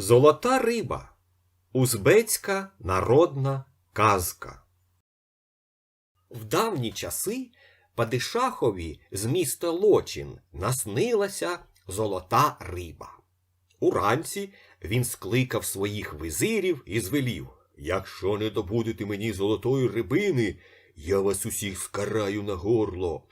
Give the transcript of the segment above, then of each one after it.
Золота риба. Узбецька народна казка. В давні часи Падишахові з міста Лочин наснилася золота риба. Уранці він скликав своїх визирів і звелів Якщо не добудете мені золотої рибини, я вас усіх скараю на горло.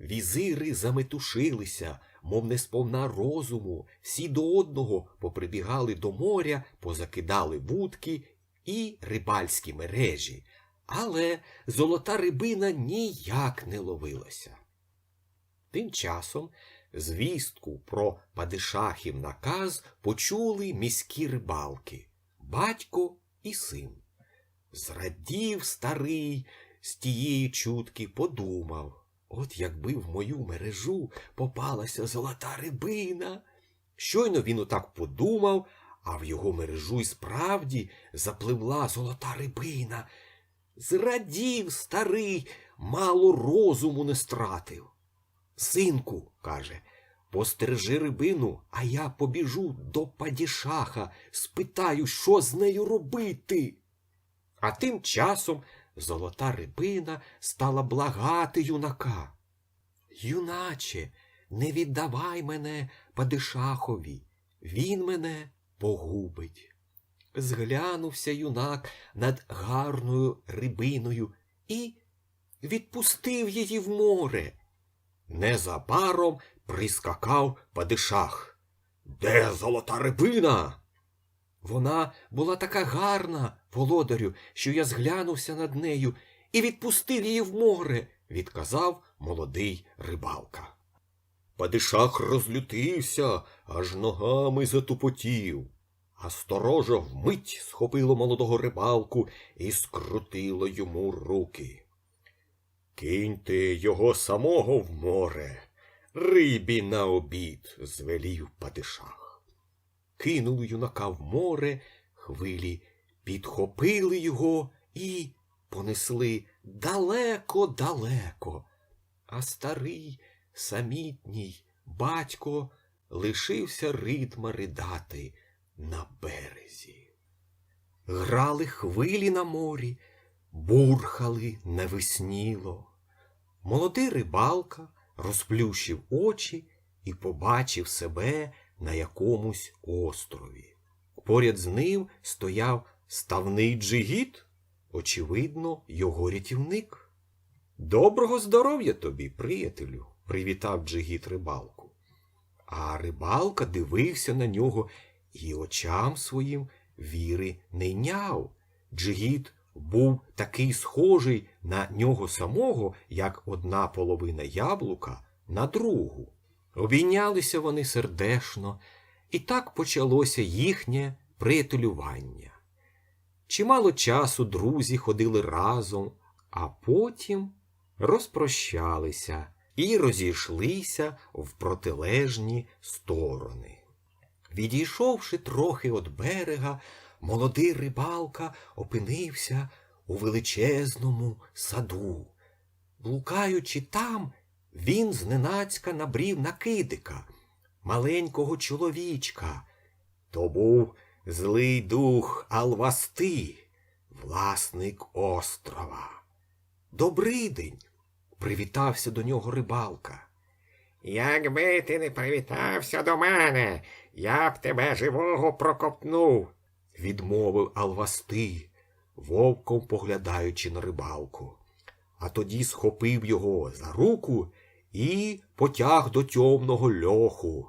Візири заметушилися, мов не сповна розуму, всі до одного поприбігали до моря, позакидали вудки і рибальські мережі, але золота рибина ніяк не ловилася. Тим часом звістку про падишахів наказ почули міські рибалки, батько і син. Зрадів старий з тієї чутки подумав. От якби в мою мережу попалася золота рибина. Щойно він отак подумав, а в його мережу й справді запливла золота рибина. Зрадів старий, мало розуму не стратив. Синку, каже, постережи рибину, а я побіжу до падішаха, спитаю, що з нею робити. А тим часом золота рибина стала благати юнака. Юначе, не віддавай мене падишахові, він мене погубить. Зглянувся юнак над гарною рибиною і відпустив її в море. Незабаром прискакав падишах. Де золота рибина? Вона була така гарна, володарю, що я зглянувся над нею і відпустив її в море, відказав молодий рибалка. Падишах розлютився, аж ногами затупотів, а сторожа вмить схопило молодого рибалку і скрутило йому руки. Киньте його самого в море, рибі на обід, звелів падишах. Кинули юнака в море, хвилі підхопили його і понесли далеко-далеко. А старий, самітній батько лишився ритма ридати на березі. Грали хвилі на морі, бурхали невесніло. Молодий рибалка розплющив очі і побачив себе на якомусь острові. Поряд з ним стояв ставний джигіт, очевидно, його рятівник. Доброго здоров'я тобі, приятелю, привітав джигіт рибалку. А рибалка дивився на нього і очам своїм віри не йняв. Джигіт був такий схожий на нього самого, як одна половина яблука на другу. Обійнялися вони сердешно, і так почалося їхнє приятелювання. Чимало часу друзі ходили разом, а потім розпрощалися і розійшлися в протилежні сторони. Відійшовши трохи від берега, молодий рибалка опинився у величезному саду. Блукаючи там, він зненацька набрів на кидика, маленького чоловічка. То був злий дух Алвасти, власник острова. Добрий день, привітався до нього рибалка. Якби ти не привітався до мене, я б тебе живого прокопнув. відмовив Алвасти, вовком поглядаючи на рибалку. А тоді схопив його за руку і потяг до тьомного льоху.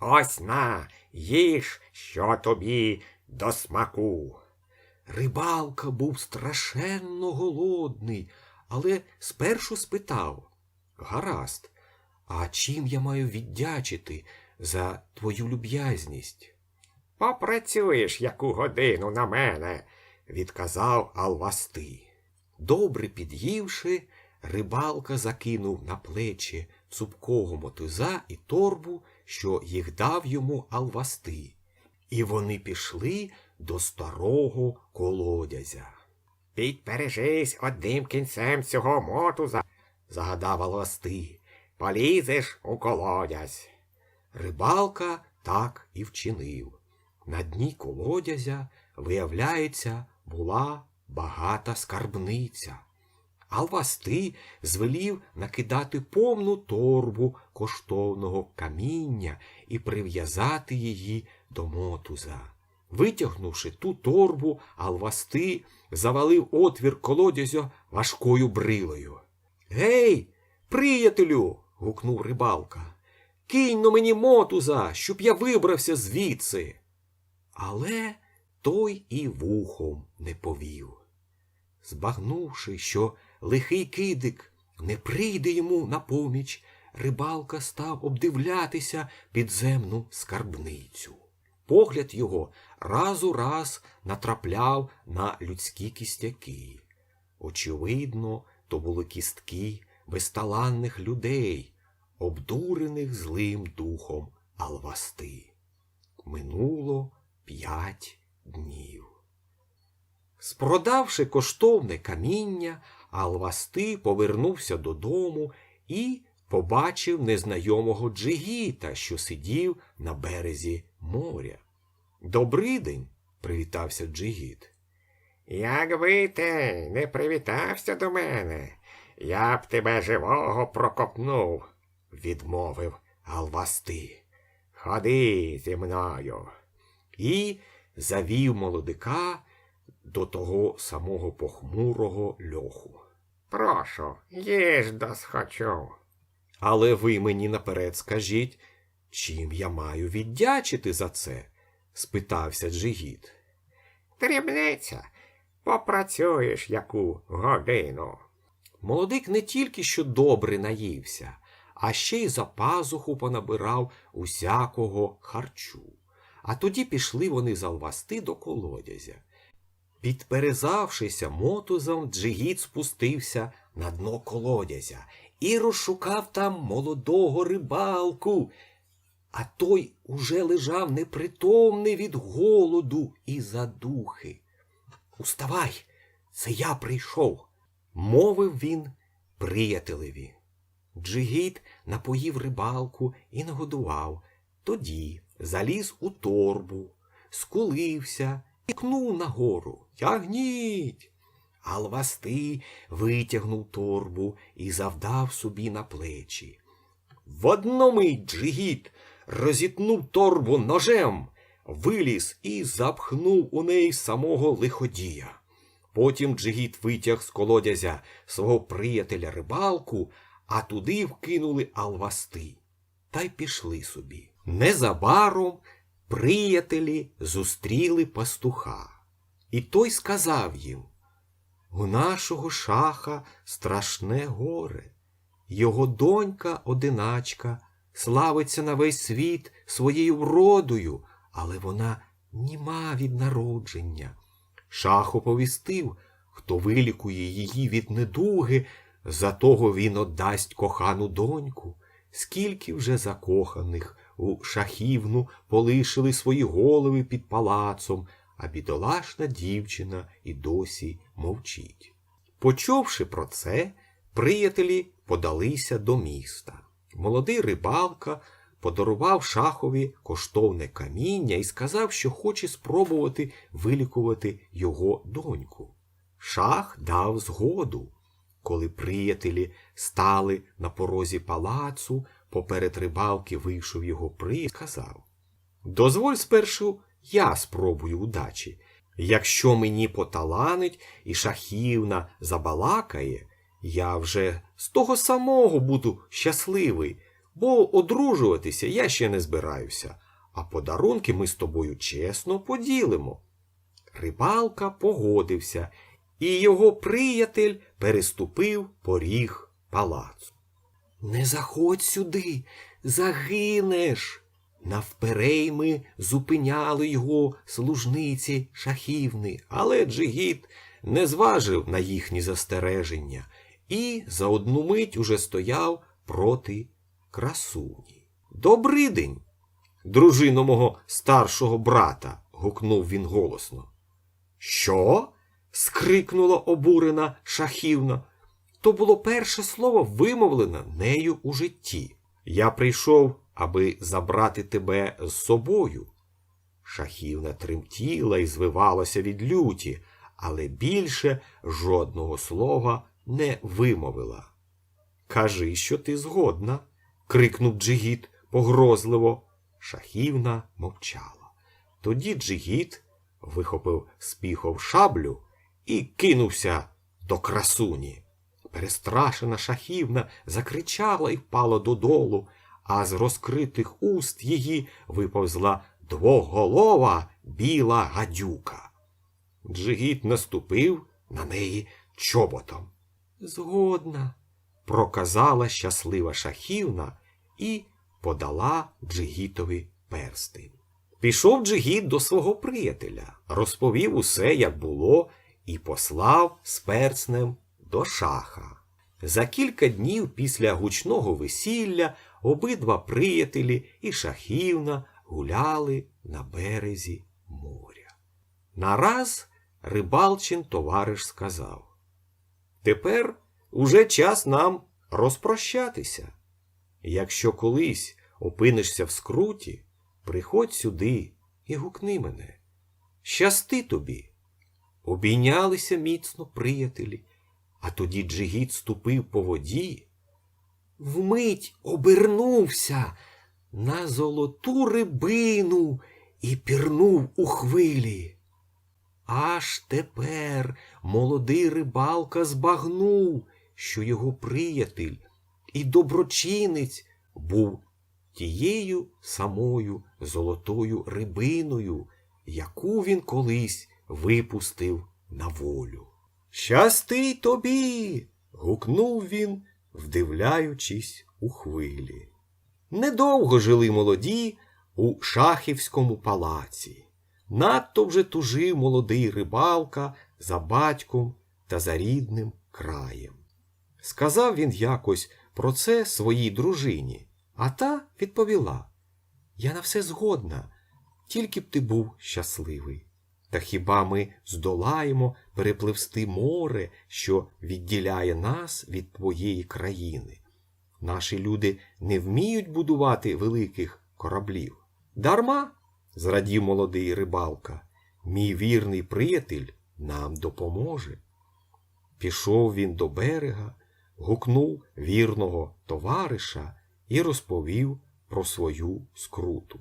Ось на, їж, що тобі до смаку. Рибалка був страшенно голодний, але спершу спитав Гаразд, а чим я маю віддячити за твою люб'язність? Попрацюєш яку годину на мене, відказав Алвасти. Добре під'ївши, рибалка закинув на плечі цупкого мотуза і торбу, що їх дав йому Алвасти, і вони пішли до старого колодязя. підпережись одним кінцем цього мотуза, Загадав Алвасти. полізеш у колодязь. Рибалка так і вчинив. На дні колодязя, виявляється, була багата скарбниця. Алвасти звелів накидати повну торбу коштовного каміння і прив'язати її до мотуза. Витягнувши ту торбу, Алвасти завалив отвір колодязя важкою брилою. Гей, приятелю. гукнув рибалка. Кинь но мені мотуза, щоб я вибрався звідси. Але той і вухом не повів. Збагнувши, що лихий кидик не прийде йому на поміч, рибалка став обдивлятися підземну скарбницю. Погляд його раз у раз натрапляв на людські кістяки. Очевидно, то були кістки безталанних людей, обдурених злим духом Алвасти. Минуло п'ять днів. Спродавши коштовне каміння, Алвасти повернувся додому і побачив незнайомого Джигіта, що сидів на березі моря. «Добрий день!» – привітався Джигіт. Якби ти не привітався до мене, я б тебе живого прокопнув, відмовив Алвасти. Ходи зі мною. І завів молодика до того самого похмурого льоху. Прошу, їж досхочу. Але ви мені наперед скажіть, чим я маю віддячити за це? спитався Джигіт. Дрібниця, попрацюєш яку годину. Молодик не тільки що добре наївся, а ще й за пазуху понабирав усякого харчу. А тоді пішли вони залвасти до колодязя. Підперезавшися мотузом, Джигіт спустився на дно колодязя і розшукав там молодого рибалку. А той уже лежав непритомний від голоду і задухи. Уставай, це я прийшов, мовив він приятелеві. Джигіт напоїв рибалку і нагодував. Тоді заліз у торбу, скулився і кнув нагору. Тягніть. Алвасти витягнув торбу і завдав собі на плечі. В одномить Джигіт розітнув торбу ножем, виліз і запхнув у неї самого лиходія. Потім Джигіт витяг з колодязя свого приятеля рибалку, а туди вкинули алвасти. Та й пішли собі. Незабаром приятелі зустріли пастуха. І той сказав їм У нашого шаха страшне горе. Його донька одиначка славиться на весь світ своєю вродою, але вона німа від народження. Шах оповістив, хто вилікує її від недуги, за того він отдасть кохану доньку. Скільки вже закоханих у шахівну полишили свої голови під палацом, а бідолашна дівчина і досі мовчить. Почувши про це, приятелі подалися до міста. Молодий рибалка подарував шахові коштовне каміння і сказав, що хоче спробувати вилікувати його доньку. Шах дав згоду. Коли приятелі стали на порозі палацу, поперед рибалки вийшов його приятель і сказав Дозволь спершу я спробую удачі. Якщо мені поталанить і шахівна забалакає, я вже з того самого буду щасливий, бо одружуватися я ще не збираюся, а подарунки ми з тобою чесно поділимо. Рибалка погодився, і його приятель переступив поріг палацу. Не заходь сюди, загинеш. Навперейми зупиняли його служниці шахівни, але Джигіт не зважив на їхні застереження і за одну мить уже стояв проти красуні. Добрий день, дружино мого старшого брата. гукнув він голосно. Що? скрикнула обурена шахівна. То було перше слово вимовлене нею у житті. Я прийшов, аби забрати тебе з собою. Шахівна тремтіла і звивалася від люті, але більше жодного слова не вимовила. Кажи, що ти згодна, крикнув Джигіт погрозливо. Шахівна мовчала. Тоді Джигіт вихопив з піхов шаблю і кинувся до красуні. Перестрашена шахівна закричала і впала додолу, а з розкритих уст її виповзла двоголова біла гадюка. Джигіт наступив на неї чоботом. Згодна, проказала щаслива шахівна і подала Джигітові перстень. Пішов Джигіт до свого приятеля, розповів усе, як було, і послав з перцнем до шаха. За кілька днів після гучного весілля обидва приятелі і шахівна гуляли на березі моря. Нараз рибалчин товариш сказав Тепер уже час нам розпрощатися. Якщо колись опинишся в скруті, приходь сюди і гукни мене. Щасти тобі. Обійнялися міцно приятелі, а тоді Джигіт ступив по воді, вмить обернувся на золоту рибину і пірнув у хвилі. Аж тепер молодий рибалка збагнув, що його приятель і доброчинець був тією самою золотою рибиною, яку він колись випустив на волю. Щасти тобі. гукнув він, вдивляючись у хвилі. Недовго жили молоді у шахівському палаці. Надто вже тужив молодий рибалка за батьком та за рідним краєм. Сказав він якось про це своїй дружині, а та відповіла Я на все згодна, тільки б ти був щасливий. Та хіба ми здолаємо перепливсти море, що відділяє нас від твоєї країни? Наші люди не вміють будувати великих кораблів. Дарма, зрадів молодий рибалка, мій вірний приятель нам допоможе. Пішов він до берега, гукнув вірного товариша і розповів про свою скруту.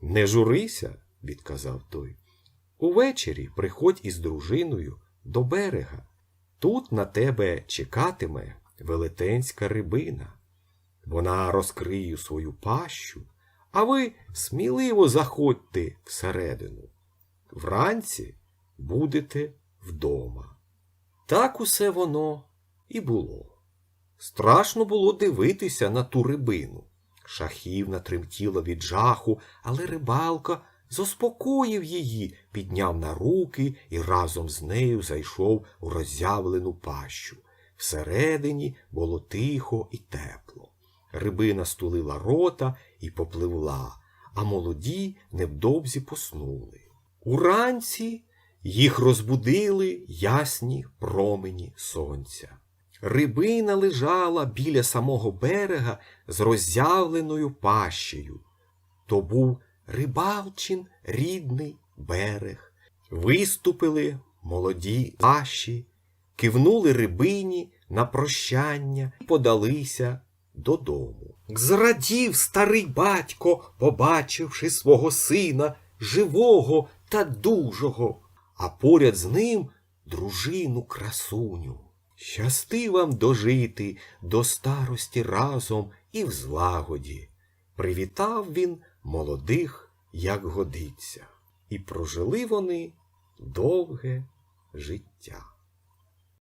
Не журися, відказав той. Увечері приходь із дружиною до берега. Тут на тебе чекатиме велетенська рибина. Вона розкриє свою пащу, а ви сміливо заходьте всередину. Вранці будете вдома. Так усе воно і було. Страшно було дивитися на ту рибину. Шахівна тремтіла від жаху, але рибалка заспокоїв її, підняв на руки і разом з нею зайшов у роззявлену пащу. Всередині було тихо і тепло. Рибина стулила рота і попливла, а молоді невдовзі поснули. Уранці їх розбудили ясні промені сонця. Рибина лежала біля самого берега з роззявленою пащею. То був рибалчин рідний берег. Виступили молоді пащі, кивнули рибині на прощання і подалися додому. Зрадів старий батько, побачивши свого сина живого та дужого, а поряд з ним дружину красуню. Щасти вам дожити до старості разом і в злагоді. Привітав він молодих, як годиться, і прожили вони довге життя.